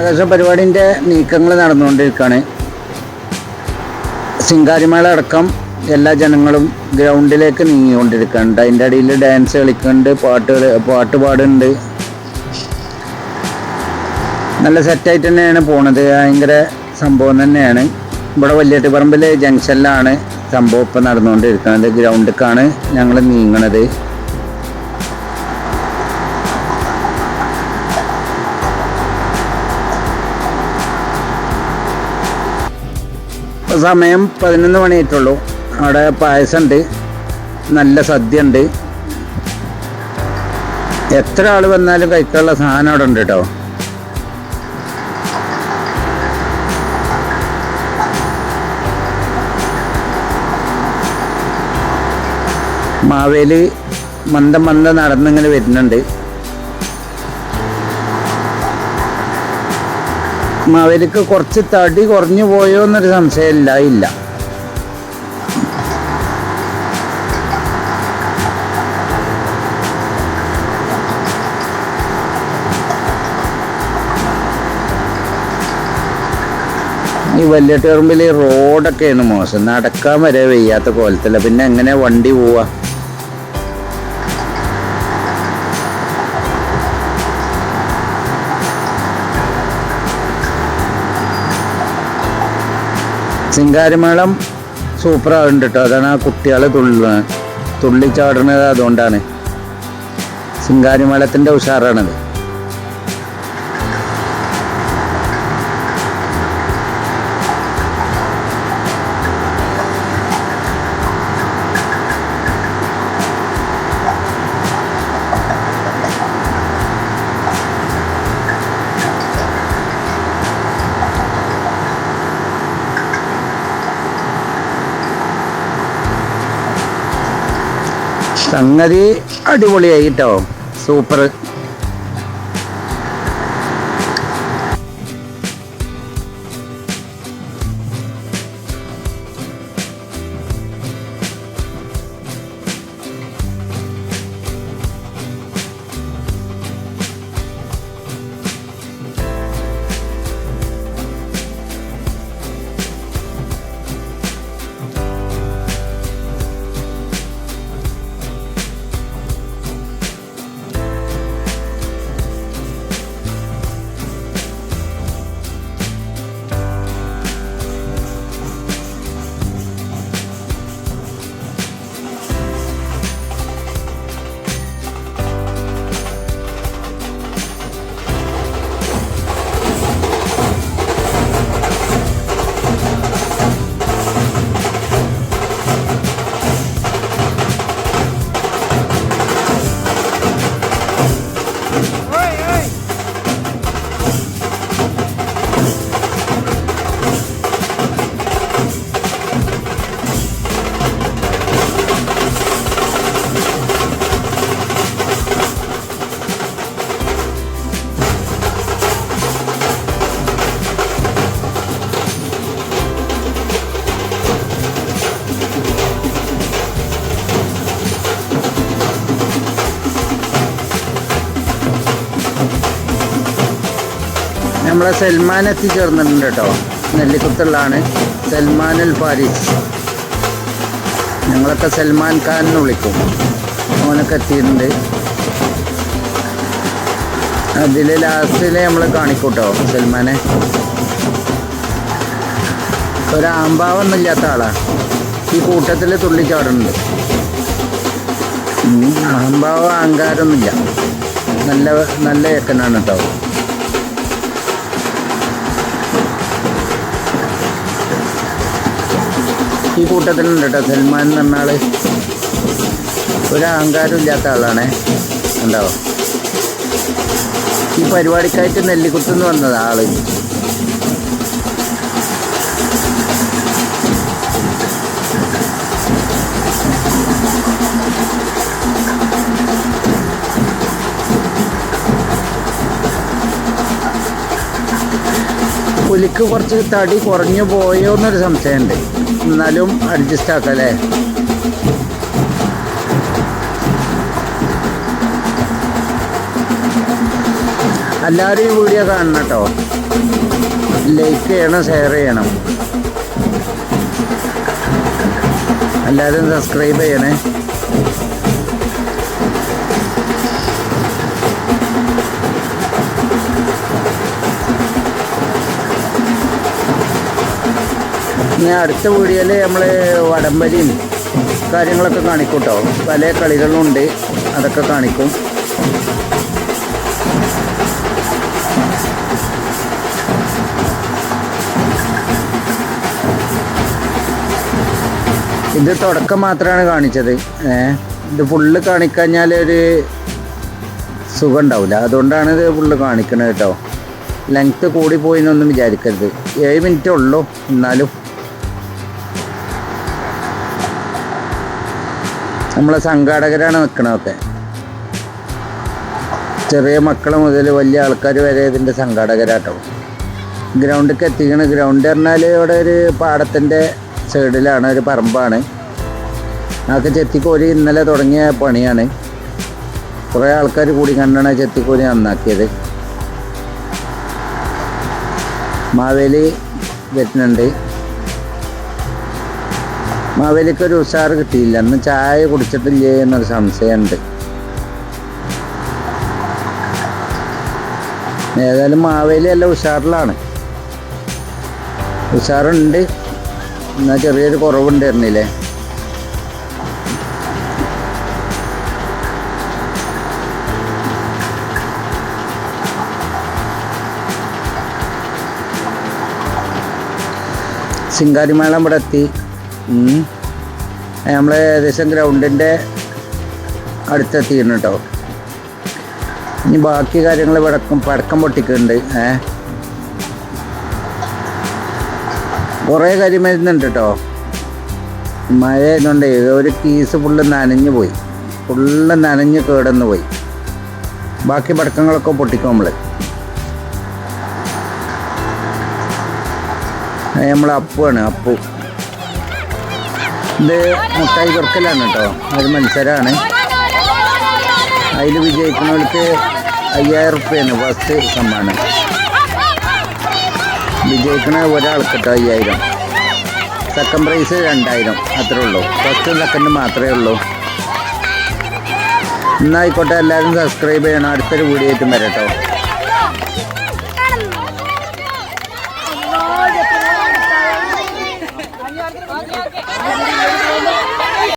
ആകാശ പരിപാടിന്റെ നീക്കങ്ങൾ നടന്നുകൊണ്ടിരിക്കുകയാണ് സിംഗാരിമേള അടക്കം എല്ലാ ജനങ്ങളും ഗ്രൗണ്ടിലേക്ക് നീങ്ങിക്കൊണ്ടിരിക്കുന്നുണ്ട് അതിന്റെ അടിയിൽ ഡാൻസ് കളിക്കുന്നുണ്ട് പാട്ട് പാട്ട് പാടുന്നുണ്ട്. നല്ല സെറ്റായിട്ട് തന്നെയാണ് പോണത്. ഭയങ്കര സംഭവം തന്നെയാണ്. ഇവിടെ വലിയട്ടിപ്പറമ്പിൽ ജംഗ്ഷനിലാണ് സംഭവം ഇപ്പം നടന്നുകൊണ്ടിരിക്കുന്നത്. ഗ്രൗണ്ടിലേക്കാണ് ഞങ്ങൾ നീങ്ങണത്. സമയം പതിനൊന്ന് മണിയായിട്ടുള്ളൂ. അവിടെ പായസമുണ്ട് നല്ല സദ്യ ഉണ്ട് എത്ര ആൾ വന്നാലും കഴിക്കാനുള്ള സാധനം അവിടെ ഉണ്ട് കേട്ടോ മാവേലി മന്ദം മന്ദം നടന്നിങ്ങനെ വരുന്നുണ്ട്. മാവേലിക്ക് കുറച്ച് തടി കുറഞ്ഞു പോയോ എന്നൊരു സംശയമില്ല ഇല്ല ഈ വലിയ വല്യട്ടുപറമ്പിൽ റോഡൊക്കെയാണ് മോശം. നടക്കാൻ വരെ വയ്യാത്ത കോലത്തില്ല. പിന്നെ എങ്ങനെ വണ്ടി പോവാ? സിംഗാരിമേളം സൂപ്പറാകുന്നുണ്ട് കേട്ടോ അതാണ് ആ കുട്ടികൾ തുള്ള തുള്ളിച്ചാടുന്നത് അതുകൊണ്ടാണ്. സിംഗാരിമേളത്തിന്റെ ഉഷാറാണത്. സംഗതി അടിപൊളിയായിട്ടോ. സൂപ്പർ. നമ്മളെ സൽമാൻ എത്തിച്ചേർന്നിട്ടുണ്ട് കേട്ടോ. നെല്ലിക്കുത്തുള്ളതാണ് സൽമാനുൽ ഫാരിസ്. ഞങ്ങളൊക്കെ സൽമാൻ ഖാൻ എന്ന് വിളിക്കും. ഓനൊക്കെ എത്തിയിട്ടുണ്ട്. അതിൽ ലാസ്റ്റിൽ നമ്മൾ കാണിക്കൂട്ടോ സൽമാനെ. ഒരാമ്പാവൊന്നും ആളാണ് ആളാ. ഈ കൂട്ടത്തിൽ തുള്ളിച്ചാടുന്നുണ്ട്. അഹംഭാവം അഹങ്കാരമൊന്നുമില്ല. നല്ല നല്ല ഏക്കനാണ് കേട്ടോ. ഈ കൂട്ടത്തിലുണ്ട് കേട്ടോ സൽമാൻ എന്ന് പറഞ്ഞ ആൾ. ഒരു അഹങ്കാരം ഇല്ലാത്ത ആളാണ്. ഉണ്ടാവും ഈ പരിപാടിക്കായിട്ട് നെല്ലിക്കുത്തുനിന്ന് വന്നതാണ് ആൾ. പുലിക്ക് കുറച്ച് തടി കുറഞ്ഞു പോയോ എന്നൊരു സംശയമുണ്ട്. എന്നാലും അഡ്ജസ്റ്റ് ആക്കല്ലേ? എല്ലാവരും ഈ വീഡിയോ കാണണം കേട്ടോ. ലൈക്ക് ചെയ്യണം ഷെയർ ചെയ്യണം. എല്ലാവരും സബ്സ്ക്രൈബ് ചെയ്യണേ. ഇനി അടുത്ത വീഡിയോയിൽ നമ്മൾ വടംവലിയും കാര്യങ്ങളൊക്കെ കാണിക്കും കേട്ടോ പല കളികളും ഉണ്ട് അതൊക്കെ കാണിക്കും. ഇത് തുടക്കം മാത്രമാണ് കാണിച്ചത്. ഇത് ഫുള്ള് കാണിക്കഴിഞ്ഞാൽ ഒരു സുഖം ഉണ്ടാവില്ല അതുകൊണ്ടാണ് ഇത് ഫുള്ള് കാണിക്കണത് കേട്ടോ. ലെങ്ത്ത് കൂടി എന്നൊന്നും വിചാരിക്കരുത്. ഏഴ് മിനിറ്റേ ഉള്ളൂ എന്നാലും. നമ്മളെ സംഘാടകരാണ് നിൽക്കണതൊക്കെ ചെറിയ മക്കൾ മുതൽ വലിയ ആൾക്കാർ വരെ ഇതിന്റെ സംഘാടകരാട്ടോ. ഗ്രൗണ്ടിലേക്ക് എത്തിക്കണ. ഗ്രൗണ്ട് പറഞ്ഞാൽ ഇവിടെ ഒരു പാടത്തിന്റെ സൈഡിലാണ് ഒരു പറമ്പാണ്. അതൊക്കെ ചെത്തിക്കോരി ഇന്നലെ തുടങ്ങിയ പണിയാണ്. കുറേ ആൾക്കാർ കൂടി കണ്ടാണ് ചെത്തിക്കോരി നന്നാക്കിയത്. മാവേലി വരുന്നുണ്ട്. മാവേലിക്ക് ഉഷാർ കിട്ടിയില്ല. അന്ന് ചായ കുടിച്ചിട്ടില്ലേ എന്നൊരു സംശയമുണ്ട്. ഏതായാലും മാവേലി അല്ല ഉഷാറിലാണ്. ഉഷാറുണ്ട്. എന്നാൽ ചെറിയൊരു കുറവുണ്ടായിരുന്നില്ലേ? സിംഗാരിമേളം ഇവിടെ എത്തി. നമ്മൾ ഏകദേശം ഗ്രൗണ്ടിന്റെ അടുത്തെത്തിയിരുന്നു കേട്ടോ ഇനി ബാക്കി കാര്യങ്ങൾ പടക്കം പടക്കം പൊട്ടിക്കുന്നുണ്ട്. ഏ? കുറേ കാര്യം വരുന്നുണ്ട് കേട്ടോ മഴ ആയതുകൊണ്ട് ഒരു കീസ് ഫുള്ള് നനഞ്ഞു പോയി. ഫുള്ള് നനഞ്ഞ് കേടന്ന് പോയി. ബാക്കി പടക്കങ്ങളൊക്കെ പൊട്ടിക്കും നമ്മൾ നമ്മൾ അപ്പുവാണ് അപ്പു. ഇത് മുട്ടായി കുറക്കലാണ് കേട്ടോ. ഒരു മത്സരമാണ് അതിൽ വിജയിക്കുന്നവർക്ക് അയ്യായിരം റുപ്യാണ് ഫസ്റ്റ് സമ്മാനം. വിജയിക്കണ ഒരാൾക്ക് കേട്ടോ അയ്യായിരം. സെക്കൻഡ് പ്രൈസ് രണ്ടായിരം. അത്രേ ഉള്ളൂ. ഫസ്റ്റ് സെക്കൻഡ് മാത്രമേ ഉള്ളൂ. എന്നായിക്കോട്ടെ എല്ലാവരും സബ്സ്ക്രൈബ് ചെയ്യണം. അടുത്തൊരു വീഡിയോ ആയിട്ടും വരാം കേട്ടോ.